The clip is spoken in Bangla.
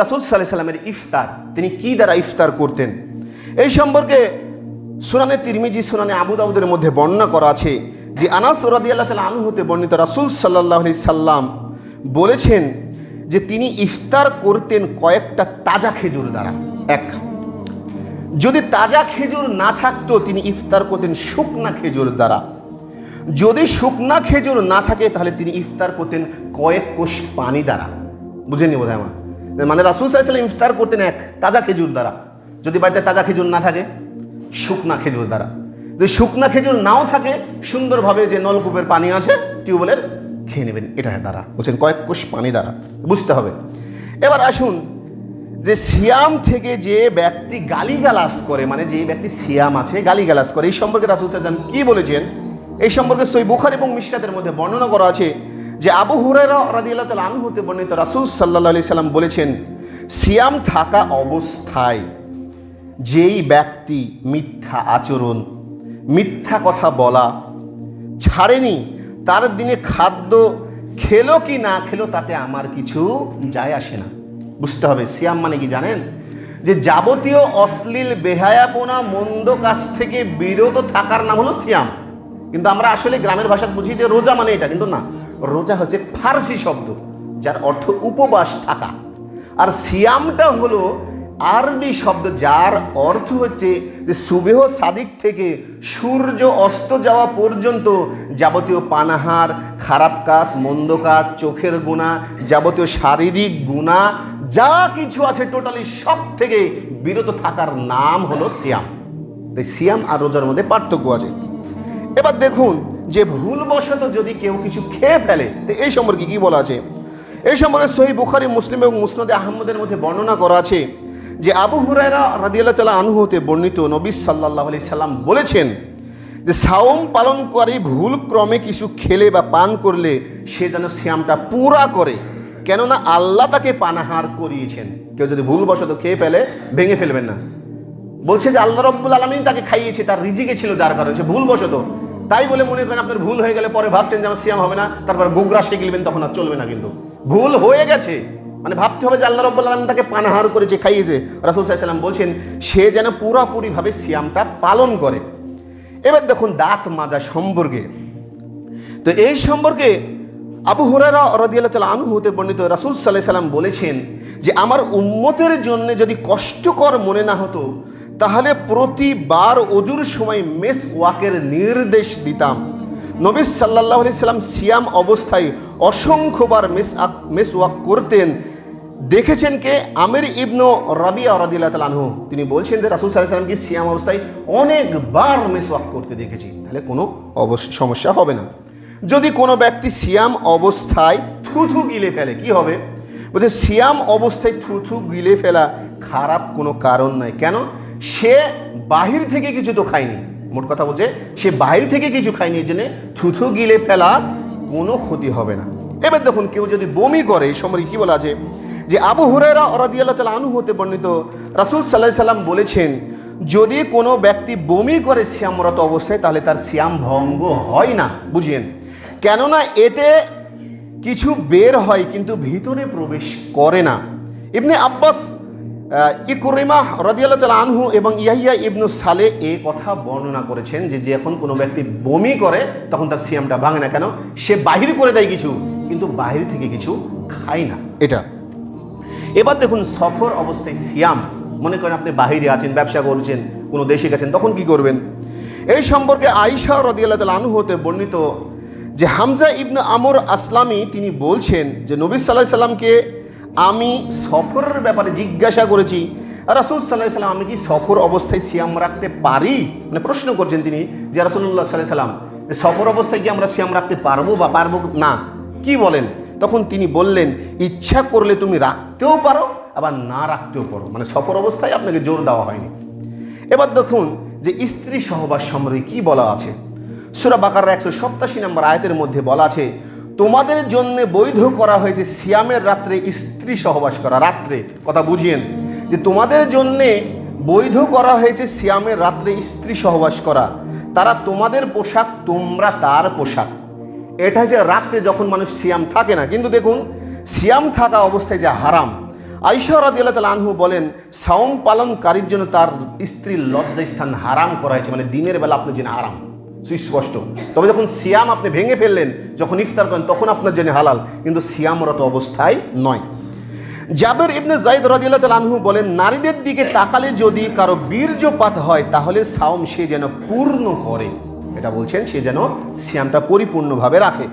রাসুল সাল্লাহ সাল্লামের ইফতার, তিনি কি দ্বারা ইফতার করতেন? এই সম্পর্কে সুনানে তিরমিজি, সুনানে আবু দাউদের মধ্যে বর্ণনা করা আছে যে আনাস রাদি আল্লাহ তালা আনু হতে বর্ণিত রাসুল সাল্লাহ আলি সাল্লাম বলেছেন যে তিনি ইফতার করতেন কয়েকটা তাজা খেজুর দ্বারা। এক, যদি তাজা খেজুর না থাকতো, তিনি ইফতার করতেন শুকনা খেজুর দ্বারা। যদি শুকনা খেজুর না থাকে, তাহলে তিনি ইফতার করতেন কয়েক কোষ পানি দ্বারা। বুঝেননি বোধ আমার? মানে রাসুল সাহেব ইফতার করতেন এক, তাজা খেজুর দ্বারা। যদি বাড়িতে তাজা খেজুর না থাকে, শুকনা খেজুর দ্বারা। যদি শুকনা খেজুর নাও থাকে, সুন্দরভাবে যে নলকূপের পানি আছে, টিউবওয়েলের খেয়ে নেবেন, এটা দ্বারা। বলছেন, কয়েক কোষ পানি দ্বারা। বুঝতে হবে। এবার আসুন, যে সিয়াম থেকে যে ব্যক্তি গালিগালাস করে মানে যে ব্যক্তি সিয়াম আছে গালিগালাস করে, এই সম্পর্কে রাসুল সাল্লাম কি বলেছেন? এই সম্পর্কে সই বুখার এবং মিশকাতের মধ্যে বর্ণনা করা আছে। যে আবু হুরাইরা রাদিয়াল্লাহু তাআলা আনহু হতে বর্ণিত রাসূল সাল্লাল্লাহু আলাইহি সাল্লাম বলেছেন, সিয়াম থাকা অবস্থায় যেই ব্যক্তি মিথ্যা আচরণ, মিথ্যা কথা বলা ছাড়েনি, তার দিনে খাদ্য খেলো কি না খেলো তাতে আমার কিছু যায় আসে না। বুঝতে হবে, সিয়াম মানে কি জানেন? যে যাবতীয় অশ্লীল বেহায়াপনা, মন্দ কাজ থেকে বিরত থাকার নাম হলো সিয়াম। কিন্তু আমরা আসলে গ্রামের ভাষাত বুঝি যে রোজা মানে এটা, কিন্তু না। রোজা হচ্ছে ফার্সি শব্দ, যার অর্থ উপবাস থাকা আর সিয়ামটা হলো আরবি শব্দ, যার অর্থ হচ্ছে যে সুবেহ সাদিক থেকে সূর্য অস্ত যাওয়া পর্যন্ত যাবতীয় পানাহার, খারাপ কাজ, মন্দ কাজ, চোখের গুণা, যাবতীয় শারীরিক গুণা, যা কিছু আছে টোটালি সব থেকে বিরত থাকার নাম হলো সিয়াম। তাই সিয়াম আর রোজার মধ্যে পার্থক্য আছে। এবার দেখুন যে ভুলবশত যদি কেউ কিছু খেয়ে ফেলে, তো এই সম্পর্কে কি বলা আছে? এই সম্পর্কে সহি বুখারি, মুসলিম এবং মুসনাদে আহমদের মধ্যে বর্ণনা করা আছে যে আবু হুরায়রা রাদিয়াল্লাহ তালা আনুহতে বর্ণিত নবী সাল্লাহ আলি সাল্লাম বলেছেন যে সাওম পালনকারী ভুল ক্রমে কিছু খেলে বা পান করলে সে যেন শ্যামটা পুরা করে। কেননা আল্লাহ তাকে পানাহার করিয়েছেন। কেউ যদি ভুলবশত খেয়ে ফেলে, ভেঙে ফেলবেন না। বলছে যে আল্লাহ রব্বুল আলমিন তাকে খাইয়েছে, তার রিজিকে ছিল যার কারণে সে ভুলবশত তাই বলে মনে করেন আপনার ভুল হয়ে গেলে পরে ভাবছেন যে আমার সিয়াম হবে না, তারপর গোগরা শিখলেন তখন আর চলবে না কিন্তু। ভুল হয়ে গেছে। মানে ভাবতে হবে যে আল্লাহ রব্বুল আলমিন তাকে পানাহার করেছে, খাইয়েছে। রাসুল সাল্লাম বলছেন, সে যেন পুরাপুরিভাবে সিয়ামটা পালন করে। এবার দেখুন, দাঁত মাজা সম্পর্কে। তো এই সম্পর্কে আবু হুরারা রদিয়াল্লাহ তালা আনু হতে বর্ণিত রাসুল সাল্লাহ সাল্লাম বলেছেন যে, আমার উম্মতের জন্য যদি কষ্টকর মনে না হতো তাহলে প্রতিবার অজুর সময় মেস ওয়াকের নির্দেশ দিতাম। নবী সাল্লাহ সাল্লাম সিয়াম অবস্থায় অসংখ্যবার মেস মেস ওয়াক করতেন। দেখেছেন কে? আমির ইবনু রাবিয়া রদিল্লাহ তালানহু তিনি বলছেন যে, রাসুল সাল্লাহ সাল্লামকে সিয়াম অবস্থায় অনেকবার মেস ওয়াক করতে দেখেছি। তাহলে কোনো সমস্যা হবে না। যদি কোনো ব্যক্তি সিয়াম অবস্থায় থুথু গিলে ফেলে, কি হবে? বলছে, সিয়াম অবস্থায় থুথু গিলে ফেলা খারাপ কোনো কারণ নয়। কেন? সে বাহির থেকে কিছু তো খায়নি। মোট কথা বলছে, সে বাহির থেকে কিছু খায়নি, এই জন্যে থুথু গিলে ফেলা কোনো ক্ষতি হবে না। এবার দেখুন, কেউ যদি বমি করে, এই সময় কি বলা আছে? যে আবু হুরেরা অরাদিয়াল্লাহ তালা আনু হতে বর্ণিত, রাসুল সাল্লাহ সাল্লাম বলেছেন, যদি কোনো ব্যক্তি বমি করে শ্যামরত অবস্থায়, তাহলে তার শ্যাম ভঙ্গ হয় না। বুঝিয়েন কেননা এতে কিছু বের হয়, কিন্তু ভিতরে প্রবেশ করে না। ইবনে আব্বাস ইকুরিমা রদিয়াল্লাহ তালা আনহু এবং ইয়াহিয়া ইবনু সালে এ কথা বর্ণনা করেছেন যে যখন কোনো ব্যক্তি বমি করে তখন তার সিয়ামটা ভাঙে না কেন? সে বাহির করে দেয় কিছু কিন্তু বাহির থেকে কিছু খায় না। এটা। এবার দেখুন সফর অবস্থায় সিয়াম মনে করেন আপনি বাহিরে আছেন ব্যবসা করছেন কোনো দেশে গেছেন তখন কি করবেন? এই সম্পর্কে আইসা রদিয়াল্লাহ তালা আনহু হতে বর্ণিত যে হামজা ইবনু আমর আসলামী তিনি বলছেন যে নবী সাল্লাহ সাল্লামকে আমি সফরের ব্যাপারে জিজ্ঞাসা করেছি, রাসুল সাল্লাহ সাল্লাম, আমি কি সফর অবস্থায় সিয়াম রাখতে পারি? মানে প্রশ্ন করছেন তিনি যে রাসুল্লাহ সাল্লাহ সাল্লাম, যে সফর অবস্থায় কি আমরা সিয়াম রাখতে পারব বা পারব না? কি বলেন? তখন তিনি বললেন, ইচ্ছা করলে তুমি রাখতেও পারো, আবার না রাখতেও পারো। মানে সফর অবস্থায় আপনাকে জোর দেওয়া হয়নি। এবার দেখুন যে স্ত্রী সহবাস সম্পর্কে কি বলা আছে। সুরা বাকার একশো সপ্তাশি নম্বর আয়তের মধ্যে বলা আছে তোমাদের জন্য বৈধ করা হয়েছে সিয়ামের রাত্রে স্ত্রী সহবাস করা, রাত্রে। কথা বুঝিয়েন। যে তোমাদের জন্যে বৈধ করা হয়েছে সিয়ামের রাত্রে স্ত্রী সহবাস করা, তারা তোমাদের পোশাক, তোমরা তার পোশাক। এটা হচ্ছে রাত্রে যখন মানুষ সিয়াম থাকে না। কিন্তু দেখুন, সিয়াম থাকা অবস্থায় যে হারাম। আইসা রাদিয়াল্লাহু তাআলা আনহু বলেন, সাওম পালনকারীর জন্য তার স্ত্রীর লজ্জা স্থান হারাম করা হয়েছে। মানে দিনের বেলা আপনি জেনে হারাম। সুস্পষ্ট। তবে যখন সিয়াম আপনি ভেঙে ফেললেন, যখন ইফতার করেন, তখন আপনার জেনে হালাল, কিন্তু সিয়ামরত অবস্থায় নয়। জাবের ইবনে জাইদ রাজিয়াল তাআলা আনহু বলেন, নারীদের দিকে তাকালে যদি কারও বীর্যপাত হয়, তাহলে সাওম সে যেন পূর্ণ করে। এটা বলছেন সে যেন সিয়ামটা পরিপূর্ণভাবে রাখে।